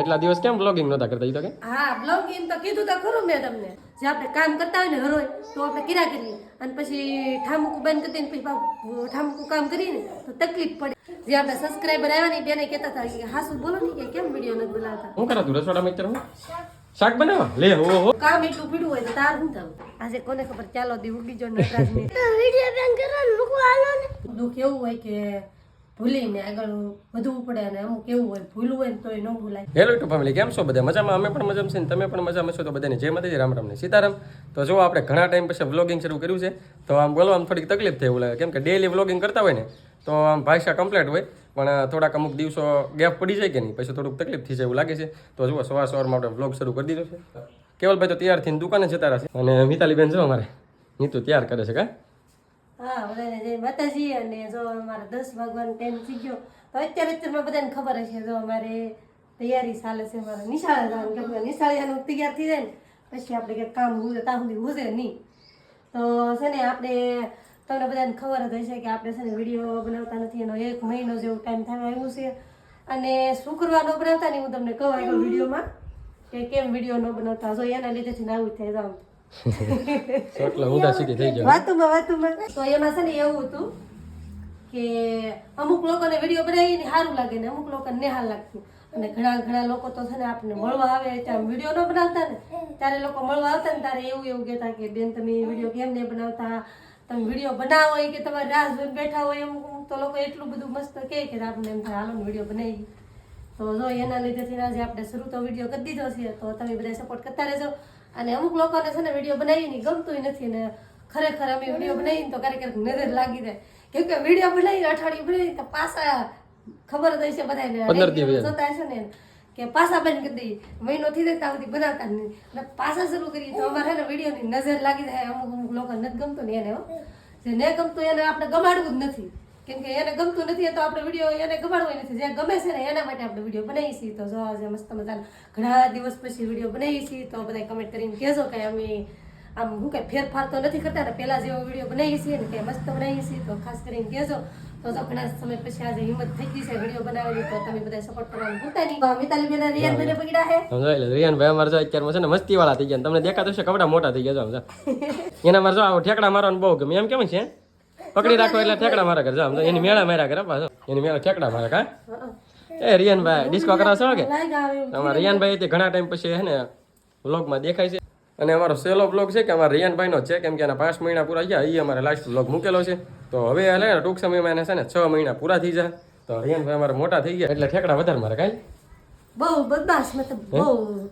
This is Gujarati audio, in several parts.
એટલા દિવસ કેમ બ્લોગિંગ નતા કરતા? ઈ તો કે? હા બ્લોગિંગ તો કીધું તો ખરું મેં તમને. જે આપણે કામ કરતા હોય ને હરોય તો આપણે કિરા કરીએ. અને પછી ઠામુકું બંધ કરી પછી ઠામુકું કામ કરીને તો તકલીફ પડે. જે આપણે સબસ્ક્રાઈબર આવ્યા ને બેને કહેતા હતા કે હાસુ બોલો ને કે કેમ વીડિયો નથી બોલાવતા હું કરા તું રસોડા મિત્ર હું? શાક બનાવવા? લે હો હો. કામ એટલું પીડું હોય તો તાર હું થાવ આજે કોને ખબર ચાલો દી ઉગી જો નટરાજને. વીડિયો બેન કરો હાલો ને. દુખ એવું હોય કે ભૂલીને કેમ છો બધા? મજામાં? અમે પણ મજામાં છીએ તમે પણ મજામાં છો? તો બધાને જય માતાજી, રામ રામ સીતારામ. તો આપણે ઘણા ટાઈમ પછી વ્લોગિંગ શરૂ કર્યું છે, તો આમ બોલવામાં થોડીક તકલીફ થઈ એવું કેમ કે ડેલી વ્લોગિંગ કરતા હોય ને, તો આમ ભાષા કમ્પ્લીટ હોય, પણ થોડાક અમુક દિવસો ગેપ પડી જાય કે નહીં? પછી થોડુંક તકલીફ થઈ જાય એવું લાગે છે. તો જુઓ, સવાર સવારમાં આપણે વ્લોગ શરૂ કરી દીધો છે. કેવલભાઈ તો તૈયાર થઈને દુકાને જતા રહેશે અને મિતાલીબેન જો અમારે, નીતુ તૈયાર કરે છે કા? હા, બધાને જય માતાજી અને જો અમારા દસ વાગવાનો ટાઈમ થઈ ગયો, તો અત્યારે અત્યારમાં બધાને ખબર હશે જો અમારે તૈયારી ચાલે છે, અમારે નિશાળે જવાનું કે નિશાળે જવાનું તૈયાર થઈ જાય ને, પછી આપણે કંઈક કામ હુજે ત્યાં સુધી હુજે નહીં. તો છે ને આપણે, તમને બધાને ખબર જ હશે કે આપણે છે ને વીડિયો બનાવતા નથી, એનો એક મહિનો જેવો ટાઈમ થવા આવ્યો છે. અને શુક્રવાર નો બનાવતા ને, હું તમને કહું આગળ વિડીયોમાં કે કેમ વીડિયો ન બનાવતા, જો એના લીધેથી આવું થાય જામ એટલે ઊંધા સીધી થઈ જાય વાતુમાં વાતુમાં. તો એમાં છે ને એવું હતું કે અમુક લોકોને વીડિયો બનાવીને સારું લાગે ને અમુક લોકોને નેહાલ લાગતું. અને ઘણા ઘણા લોકો તો છે ને આપણને મળવા આવે ત્યાં વીડિયો ન બનાવતા ને. ત્યારે લોકો મળવા આવતા ને ત્યારે એવું એવું કહેતા કે બેન તમે વીડિયો કેમ નહીં બનાવતા? તમે વીડિયો બનાવો કે તમારે રાહ જોઈને બેઠા હોય એમ તો લોકો એટલું બધું મસ્ત કહે કે આપણને એમ થાય હાલો વીડિયો બનાવી. તો જો એના લીધેથી આજે આપણે શરૂ તો વીડિયો કરી દીધો છે તો તમે બધા સપોર્ટ કરતા રહેજો. અને અમુક લોકોને છે ને વીડિયો બનાવીને ગમતું નથી ને ખરેખર અમે વીડિયો બનાવીને તો ક્યારેક ક્યારેક નજર લાગી જાય. કેમ કે વીડિયો બનાવીને અઠવાડિયું બનાવીને તો પાછા ખબર જ હશે બધાને. જોતા હશે ને કે પાછા બંધ કરી દઈએ. મહિનો થઈ જાય ત્યાં સુધી બનાવતા જ નહીં. અને પાછા શરૂ કરીએ તો અમારે ને વિડીયોની નજર લાગી જાય. અમુક અમુક લોકો નથી ગમતું ને એને જે ન ગમતું એને આપણે ગમાડવું જ નથી. કેમ કે એને ગમતું નથી તો આપણે વીડિયો એને ગમાડવો નથી. જે ગમે છે ને એના માટે આપણે વીડિયો બનાવી છીએ. તો જો આજે મસ્ત મજાના ઘણા દિવસ પછી વીડિયો બનાવીએ છીએ. તો બધા કમેન્ટ કરીને કહેજો કે અમે આમ હું કંઈ ફેરફાર તો નથી કરતા ને પહેલા જેવો વીડિયો બનાવીએ છીએ ને કે મસ્ત બનાવીએ છીએ તો ખાસ કરીને કહેજો. તો તો ઘણા સમય પછી આજે હિંમત થઈ ગઈ છે વીડિયો બનાવવાની તો તમે બધા સપોર્ટ કરવાનું ભૂલતા નહીં. તો મિતાલી બેન રિયાન બેને પકડ્યા હે. સમજાય રિયાન ભાઈ અમારે જો અત્યારમાં છે ને મસ્તી વાળા થઈ ગયા તમને દેખાતું છે કપડા મોટા થઈ ગયા જો. એના મારે જો આવો ઠેકડા મારવાનું બહુ ગમે. એમ કેમ છે? પકડી રાખો એટલે ઠેકડા મારા ઘર જામ એની મેળા માર્યા કરે પાછો. એની મેળા ઠેકડા મારે કા? એ રિયાનભાઈ ડિસ્કો કરાવશો કે? અમારા રિયાનભાઈ તે ઘણા ટાઈમ પછી હે ને વ્લોગમાં દેખાય છે. અને અમારો સેલો બ્લોગ છે કે અમારા રિયાનભાઈનો છે કેમ કે એના પાંચ મહિના પૂરા ગયા એ અમારે લાસ્ટ બ્લોગ મૂકેલો છે. તો હવે એટલે ટૂંક સમયમાં એને છે ને છ મહિના પૂરા થઈ જાય. તો રિયાનભાઈ અમારે મોટા થઈ ગયા એટલે ઠેકડા વધારે મારે કાંઈ. બહુ બદમાશ મતલબ બહુ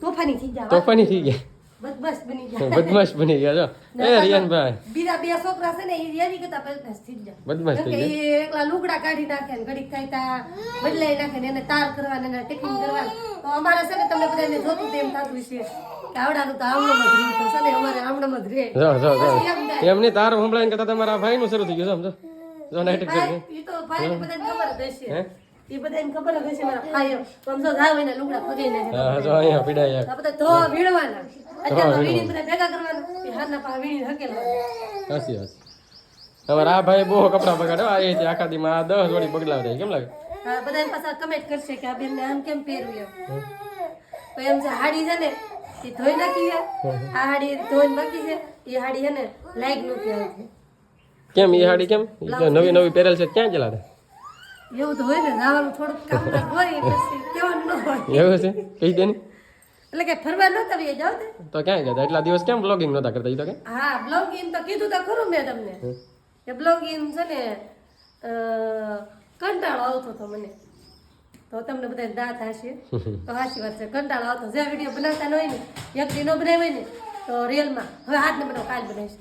તોફાની થઈ ગયા. તોફાની થઈ ગયા. બદમાશ બની ગયા. બદમાશ બની ગયા જો એ રિયાનભાઈ બીજા બે છોકરા છે ને એ એની કરતા બદમાશ થઈ ગયા. બદમાશ થઈ ગયા? એકલા લુગડા કાઢી નાખે ને ઘડીક કાંઈતા બદલાઈ નાખે ને એને તાર કરવાને એને ટેકિંગ કરવા. તો અમારે છે ને તમને બધાને જોતું તેમ થતું છે કે આવડાનું તો આમણામાં જ રહ્યું તો છે ને અમારે આમણામાં જ રહે. જો જો જો. પછી એમ થાય, એમની તાર સંભળાઈને કરતા તમારા ભાઈનું શરૂ થઈ ગયું સમજો. જો નાઇટ ભાઈ, ઈ તો ભાઈને બધાને ખબર જ હશે. એ બધાને ખબર જ હશે મારા ભાઈઓ. તો જાવ એને લુગડા ફગાઈ નાખે. હા જો અહીંયા પીડાય બધા ધો વીણવાના. સાચી વાત તમારા આ ભાઈ બહુ કપડા બગાડે આ એ આખા દીમાં આ દસ વળી બગલાવ થાય કેમ લાગે? હા બધા પાછા કમેન્ટ કરશે કે આ બેન ને આમ કેમ પહેર્યું એમ. તો એમ છે હાડી છે ને એ ધોઈ નાખી છે. આ હાડી ધોઈને બાકી છે. એ હાડી છે ને લાઈકનું કહેવાય કેમ એ હાડી કેમ? નવી નવી પહેરેલ છે ક્યાં ચલા એવું તો હોય ને નાવાનું થોડુંક કામ હોય પછી કેવાનું ન હોય. એવું છે? કહી દે ને. એટલે કે ફરવા નતા આવી જાવ તે? તો ક્યાં ગયા એટલા દિવસ કેમ બ્લોગિંગ નહોતા કરતા તો કે? હા બ્લોગિંગ તો કીધું તો ખરું મેં તમને. કે બ્લોગિંગ છે ને કંટાળો આવતો હતો મને. તો તમને બધા દાંત હશે તો હાસી વાત છે. કંટાળો આવતો. જે વીડિયો બનાવતા ન હોય ને એક દી બનાવે બનાવ્યો ને તો રીલમાં હવે આજને બનાવો કાલ બનાવીશ.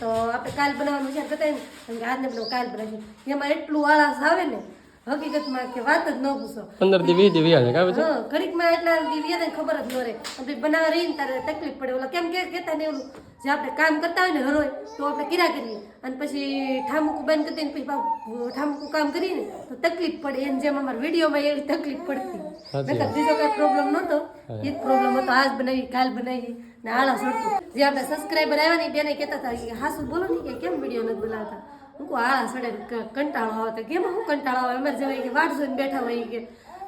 તો આપણે કાલ બનાવવાનું વિચાર કરતા ને આજને બનાવો કાલ બનાવીશું. એમાં એટલું આળસ આવે ને હકીકતમાં કે વાત જ ન પૂછો. પંદર દી વીસ દી વ્યા છે? કાવે છે ઘડીકમાં એટલા દિવ્યાને ખબર જ ન રહે. આપણે બનાવવા રહીને તારે તકલીફ પડે. ઓલા કેમ કે કહેતા ને ઓલું? જે આપણે કામ કરતા હોય ને હરોય તો આપણે કિરા કરીએ. અને પછી ઠામુકું બંધ કરી દઈને પછી ઠામુકું કામ કરીને તો તકલીફ પડે. એમ જેમ અમારા વિડીયોમાં એવી તકલીફ પડતી. નકર બીજો કઈ પ્રોબ્લેમ નહોતો. એ જ પ્રોબ્લેમ હતો. આજ બનાવી કાલ બનાવી ને આળા હતું. જે આપણે સબસ્ક્રાઈબર આવ્યા ને બેને કહેતા હતા કે હાસુ બોલો ને કે કેમ વીડિયો નથી બોલાવતા હું કહું આળસ સડે કંટાળો આવે તો કેમ? હું કંટાળો આવે? અમારે જવાય કે વાટ જોઈને બેઠા હોય કે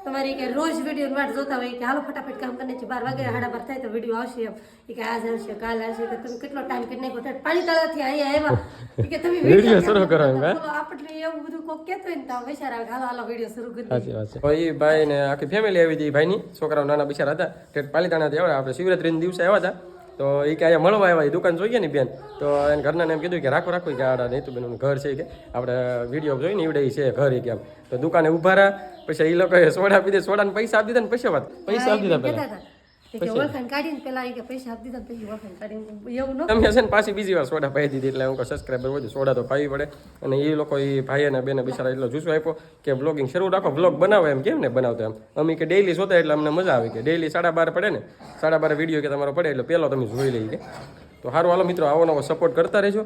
તમારી કે રોજ વીડિયો વાટ જોતા હોય કે હાલો ફટાફટ કામ કરીને છે બાર વાગે હાડા બાર થાય તો વીડિયો આવશે એમ. કે આજ આવશે કાલ આવશે. કે તમે કેટલો ટાઈમ કે નહીં કોઠે પાણી તળાથી અહીંયા આવ્યા કે તમે video શરૂ કરો એમ? હે? આપણે એવું બધું કોક કહેતો હોય ને તો આવે હાલો હાલો વીડિયો શરૂ કરી. સાચી વાત છે. ભાઈ ભાઈ ને આખી ફેમિલી આવી હતી ભાઈની. છોકરાઓ નાના બિચારા હતા. ઠેઠ પાલીતાણાથી આવ્યા. આપણે શિવરાત્રીના દિવસે આવ્યા હતા. તો એ કે અહીંયા મળવા આવ્યા એ દુકાન જોઈએ ને બેન. તો એને ઘરના એમ કીધું કે રાખો રાખો કે આ નીતુબેનનું ઘર છે કે. આપણે વીડિયો જોઈને એવડે છે ઘર એ કેમ તો દુકાને ઊભા રહ્યા પછી એ લોકોએ સોડા પીધે સોડાને પૈસા આપી દીધા ને પૈસા વાત. પૈસા આપી દીધા પહેલા? કે ઓળખાણ કાઢીને પેલા કે પૈસા આપી દીધા પછી ઓળખાણ કાઢીને એવું ન તમે છે ને પાછી બીજી વાર સોડા પાઈ દીધી એટલે હું સબસ્ક્રાઈબર વધુ સોડા તો પાવી પડે. અને એ લોકો એ ભાઈ અને બેને બિચારા એટલો જુસ્સો આપ્યો કે બ્લોગિંગ શરૂ રાખો બ્લોગ બનાવો એમ કેમ ને બનાવતો એમ. અમે કે ડેઈલી જોતા એટલે અમને મજા આવી કે ડેઈલી સાડા બાર પડે ને સાડા બાર વીડિયો કે તમારો પડે એટલે પહેલો તમે જોઈ લઈ કે. તો સારું હાલો મિત્રો આવો નવો સપોર્ટ કરતા રહેજો.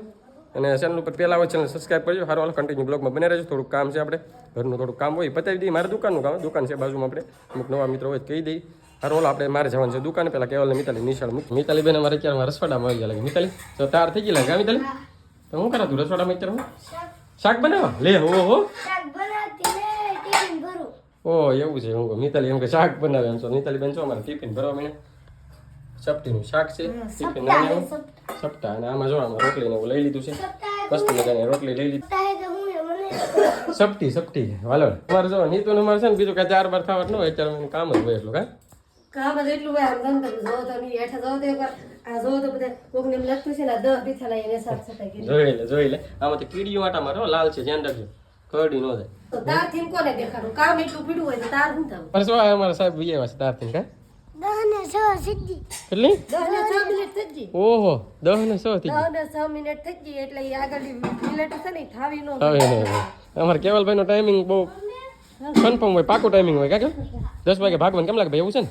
અને ચેનલ ઉપર પહેલા આવે ચેનલ સબસ્ક્રાઈબ કરજો. સારું હાલો કન્ટિન્યુ બ્લોગમાં બને રહેજો. થોડુંક કામ છે આપણે. ઘરનું થોડુંક કામ હોય પતાવી દઈએ. મારે દુકાનનું કામ દુકાન છે બાજુમાં આપણે. અમુક નવા મિત્રો હોય કહી દઈએ. હારું હાલો આપણે મારે જવાનું છે દુકાને પહેલાં કેવલ ને મિતાલી નિશાળ મૂકી. મિતાલી બેન અમારે અત્યારે રસવાડામાં આવી ગયા લાગે. મિતાલી તો તાર થઈ ગઈ લાગે મિતાલી? તો હું કરા તું રસવાડામાં અત્યારે હું? શાક બનાવવા લે હો હો. ઓ એવું છે હું મિતાલી એમ કે શાક બનાવે એમ છો. મિતાલી બેન છો અમારે ટિફિન ભરવા મને સપટીનું શાક છે ટિફિન એવું. સપટા. અને આમાં જો આમાં રોટલી ને એવું લઈ લીધું છે. મસ્ત મજાની રોટલી લઈ લીધી. સપટી સપટી વાલો મારે જો નીતુ ને મારે છે ને બીજું કાંઈ ચાર બાર થવા ન હોય અત્યારે કામ જ હોય એટલું કાંઈ કામ બધું એટલું હોય આમ તમે જો તમે હેઠા જોવો તો એકવાર. આ જો તો બધા કોકને એમ લખતું છે ને દહ દહ થલા એને સાફ સફાઈ કરી. જોઈ લે જોઈ લે. આમાંથી કીડીઓ આટા મારો લાલ છે ધ્યાન રાખજો. કરડી નો જાય તો તાર થીમ કોને દેખાડું? કામ એટલું પીડું હોય તો તાર શું થવું? પર શું આ અમારા સાહેબ બીજા વાસ તાર થીમ સીધી. કેટલી? દસ ને ઓહો સો થઈ દસ છ મિનિટ થઈ ગઈ એટલે એ આગળની મિનિટ છે ને ઈ થાવી નો અમારે ટાઈમિંગ બહુ કન્ફર્મ હોય પાકું ટાઈમિંગ હોય કાકે દસ વાગે ભાગવાનું કેમ લાગે ભાઈ એવું છે ને?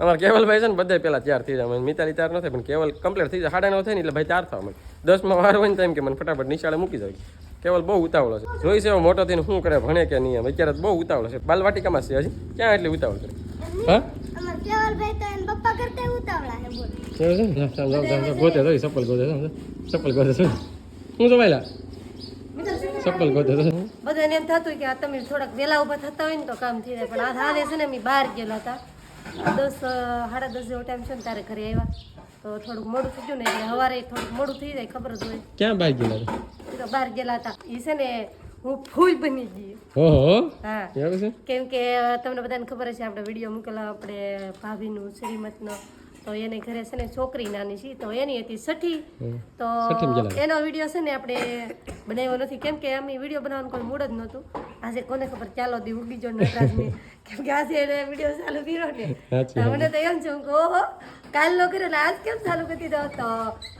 અમારે કેવલભાઈ છે ને બધા પહેલા તૈયાર થઈ જાય. મિતાલી તૈયાર ન થાય પણ કેવલ કમ્પ્લીટ થઈ જાય. સાડા નવ થાય ને એટલે ભાઈ તૈયાર થવા મળે દસમાં વાર હોય ને તો એમ કે મને ફટાફટ નિશાળે મૂકી જાય કેવલ બહુ ઉતાવળો છે. જોઈ છે એવો મોટો થઈને શું કરે ભણે કે નહીં એમ. અત્યારે તો બહુ ઉતાવળો છે. બાલવાટિકામાં છે હજી. ક્યાં એટલી ઉતાવળ કરે? હા? અમાર કેવલભાઈ તો એન પપ્પા કરતા ઉતાવળા હે બોલ. એવું છે ને? જાઓ, જાઓ, જાઓ, જાઓ, ગોતે જોઈ ચપ્પલ ગોતે જાઓ, જાઓ. ચપ્પલ ગોતે જોઈ હું જોવાયેલા ચપ્પલ ગોતે જોઈ બધાને એમ થતું કે આ તમે થોડાક વહેલા ઊભા થતા હોય ને તો કામ થઈ જાય. પણ આ હાલે છે ને અમે બહાર ગયેલા હતા. દસ સાડા દસ જેવો ટાઈમ છે ને તારે ઘરે આવ્યા. તો થોડુંક મોડું થઈ ગયું ને એટલે સવારે થોડુંક મોડું થઈ જાય ખબર જ હોય. ક્યાં બહાર ગયેલા હતા? તો બહાર ગયેલા હતા. એ છે ને હું ફૂલ બની ગઈ. ઓહો. હા. કેમ કે તમને બધાને ખબર છે આપણે વીડિયો મૂકેલા આપણે ભાભીનું શ્રીમતનો. તો એને ઘરે છે ને છોકરી નાની છે તો એની હતી છઠ્ઠી તો એનો વીડિયો છે ને આપણે બનાવ્યો નથી. કેમ કે અમે વીડિયો બનાવવાનું કોઈ મૂડ જ નહોતું. આજે કોને ખબર? ચાલો દી ઉડી જો નટરાજને કેમ કે આજે એને વીડિયો ચાલુ કર્યો ને. મને તો એમ છે ઓહો કાલ નો કર્યો ને આજ કેમ ચાલુ કરી દીધો? તો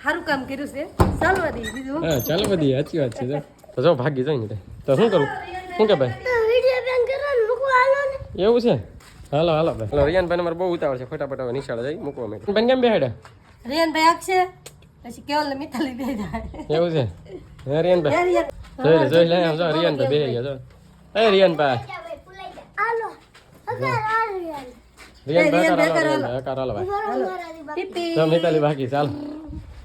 સારું કામ કર્યું છે. ચાલવા દઈ બીજું. હા ચાલો બધી સાચી વાત છે જો. તો જો ભાગી જાય ને તો શું કરું? શું કે ભાઈ? વિડિયો બેન કરવાનું મૂકવા હાલો ને. એવું છે? હાલો હાલો ભાઈ. હાલો રિયાનભાઈ મારે બહુ ઉતાવળ છે. ફટાફટ હવે નિશાળે જઈ મૂકવા માટે. બેન કેમ બેહાડ્યા? રિયાનભાઈ આખશે પછી કેવલ ને મિતાલી બે જાય એવું છે? હે રિયાનભાઈ? રિયાન. જોઈ લે જોઈ લે આમ જો રિયાનભાઈ બેહી ગયા જો. એ રિયાનભાઈ મિતાલી બાકી ચાલો.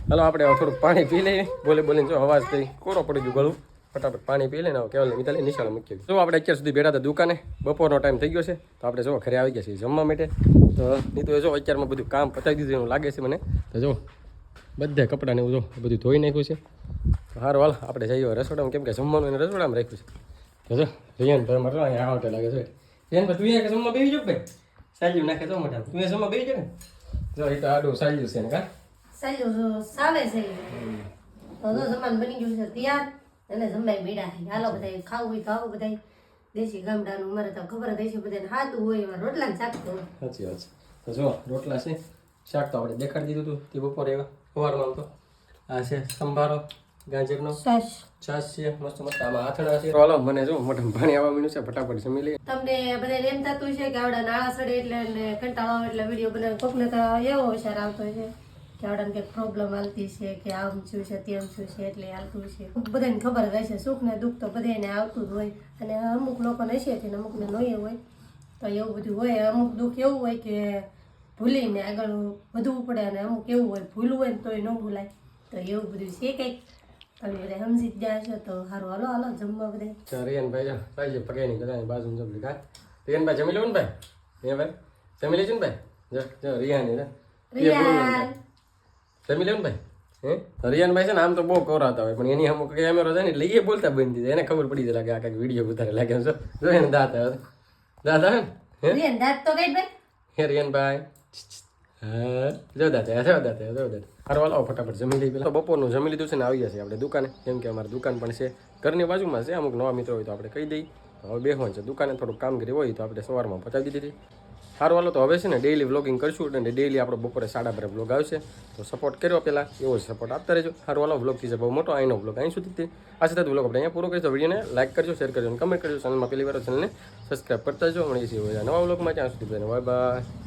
હાલો આપણે થોડું થોડુંક પાણી પી લઈએ. બોલે બોલીને જો અવાજ થઈ કોરો પડી ગયું ગળું. ફટાફટ પાણી પી લઈને કેવલ મિતાલી નિશાળ મૂકી જો આપણે અત્યાર સુધી બેઠા હતા દુકાને બપોરનો ટાઈમ થઈ ગયો છે તો આપણે જો ઘરે આવી ગયા છીએ જમવા માટે. તો નીતુ જો અત્યારમાં બધું કામ પતાવી દીધું એવું લાગે છે મને. તો જો બધા કપડાને એવું જો બધું ધોઈ નાખ્યું છે. તો સારું હાલ આપણે જઈએ રસોડામાં. કેમ કે જમવાનું એને રસોડામાં રાખ્યું છે. જો રિયાન ભાઈ મારે અહીંયા આવટે લાગે છે. રિયાન ભાઈ તું અહીંયા કે જમવા બેસી જાવ ભાઈ? સાલ્યું નાખે તો મોટા તું એ જમવા બેસી જાવ ને. જો એ તો આડું સાલ્યું છે ને કા? સાલું સાવે છે તો જો જમાન બની ગયું છે તૈયાર. અને જમાઈ બેડા છે. હાલો બધા ખાવું હોય આવું બધા દેશી ગામડાનું મારે તો ખબર જ હશે બધાને. હાથું હોય એમાં રોટલા ને શાક તો. સાચી વાત છે. તો જો રોટલા છે. શાક તો આપણે દેખાડી દીધું હતું તે બપોરે એવા સવારમાં તો આ છે સંભારો. ગાજરનો? છાશ છે મસ્ત મસ્ત. આમાં આથણા છે. હાલો મને જો મોઢામાં પાણી આવવા માંડ્યું છે ફટાફટ જમી લઈએ. તમને બધાને એમ થતું છે કે આવડા નાળા સડે એટલે ને કંટાળો એટલે વીડિયો બનાવે. કોકને તો એવો વિચાર આવતો છે કે આવડાને કંઈક પ્રોબ્લેમ આવતી છે કે આમ શું છે તેમ શું છે એટલે આવતું છે. બધાને ખબર હશે સુખ ને દુઃખ તો બધાને આવતું જ હોય. અને અમુક લોકોને હશે છે ને અમુકને નહીં હોય. તો એવું બધું હોય. અમુક દુઃખ એવું હોય કે ભૂલીને આગળ વધવું પડે અને અમુક એવું હોય ભૂલવું હોય ને તોય ન ભૂલાય. તો એવું બધું છે કંઈક? તમે બધા સમજી જ છો તો સારું હાલો હાલો જમવા બધા તો રિયાનભાઈ જો સાજી પગે નહીં કદાચ બાજુ જમી કા રિયાનભાઈ જમી ને ભાઈ હે ભાઈ જમી લેજો ને ભાઈ જો જો રિયાને રિયાન જમી લેવું ને ભાઈ છે ને આમ તો બહુ કોરાતા હોય પણ એની અમુક કેમેરો છે ને એટલે એ બોલતા બંધ દીધા. એને ખબર પડી જાય કે આ કાંઈક વીડિયો ઉતારે લાગે જો. જો એને દાંત આવે દાંત આવે ને? હે? રિયાન દાંત તો કઈ ભાઈ હે રિયાનભાઈ હા. જો દાંત જો દાંત જો દાંત હારો હાલો ફટાફટ જમી લઈ પેલા બપોરનું જમી લીધું છે ને આવી છે આપણે દુકાને. કેમ કે અમારી દુકાન પણ છે. ઘરની બાજુમાં છે અમુક નવા મિત્રો હોય તો આપણે કહી દઈએ હવે બેહવાનું છે. દુકાને થોડુંક કામગીરી હોય તો આપણે સવારમાં પતાવી દીધી હતી. સારું હાલો તો હવે છે ને ડેઈલી વ્લોગિંગ કરશું અને ડેઈલી આપણે બપોરે સાડા બાર વ્લોગ આવશે. તો સપોર્ટ કર્યો પહેલાં એવો જ સપોર્ટ આપતા રહેજો. સારું હાલો વ્લોગથી છે બહુ મોટો અહીંનો વ્લોગ અહીં સુધી આશા સાથે વ્લોગ આપણે અહીંયા પૂરો કરીશું. વિડીયોને લાઈક કરજો શેર કરજો અને કમેન્ટ કરજો. ચેનલમાં પહેલી વાર ચેનલને સબસ્ક્રાઈબ કરતા જો મળીએ છીએ નવા વ્લોગમાં ત્યાં સુધી બાય બાય